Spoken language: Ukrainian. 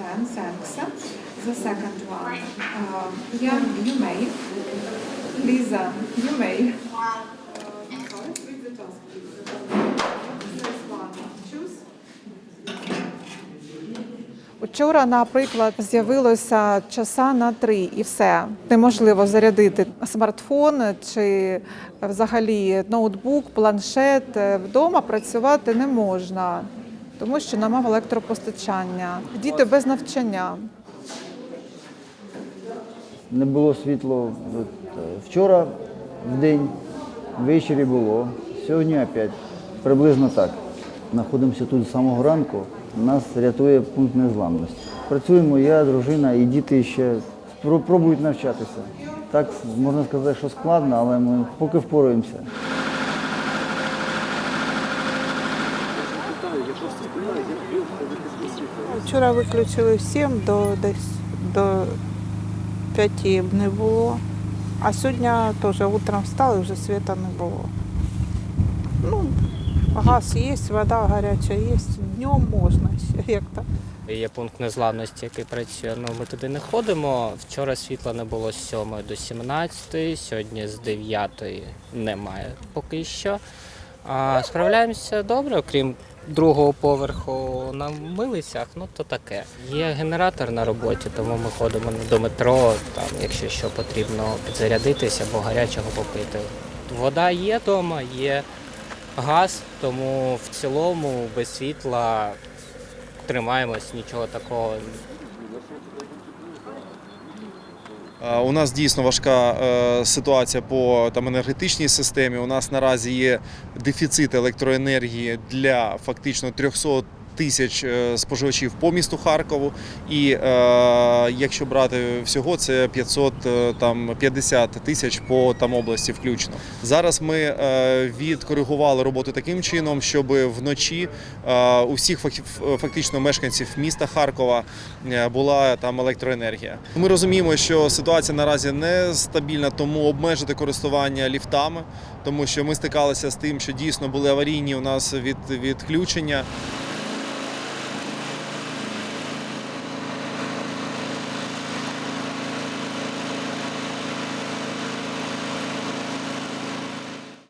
Ten, thanks. The second one. Um, Jan, you may. Lisa. Uh, one. Choose. Вчора, наприклад, з'явилося часа на три і все. Неможливо зарядити смартфон чи взагалі ноутбук, планшет. Вдома працювати не можна, тому що немає електропостачання. Діти без навчання. Не було світло е, вчора в день, ввечері було, сьогодні опять. Приблизно так. Знаходимося тут з самого ранку. Нас рятує пункт незламності. Працюємо я, дружина і діти ще пробують навчатися. Так можна сказати, що складно, але ми поки впораємося. Вчора виключили всім до десь до п'яті не було. А сьогодні теж утром встали, вже світа не було. Ну, газ є, вода гаряча є, днем можна ще як то. Є пункт незламності, який працює. Ну, ми туди не ходимо. Вчора світла не було з 7 до 17, сьогодні з 9 немає поки що. А справляємося добре, окрім другого поверху на милицях, ну то таке. Є генератор на роботі, тому ми ходимо до метро, там, якщо що потрібно підзарядитися або гарячого попити. Вода є вдома, є газ, тому в цілому без світла тримаємось, нічого такого. У нас дійсно важка е, ситуація по там енергетичній системі. У нас наразі є дефіцит електроенергії для фактично 300 тисяч е, споживачів по місту Харкову. І е, якщо брати всього, це 500, е, там 50 тисяч по там області включно. Зараз ми відкоригували роботу таким чином, щоб вночі у всіх фактично мешканців міста Харкова була там електроенергія. Ми розуміємо, що ситуація наразі нестабільна, тому обмежити користування ліфтами, тому що ми стикалися з тим, що дійсно були аварійні у нас від відключення.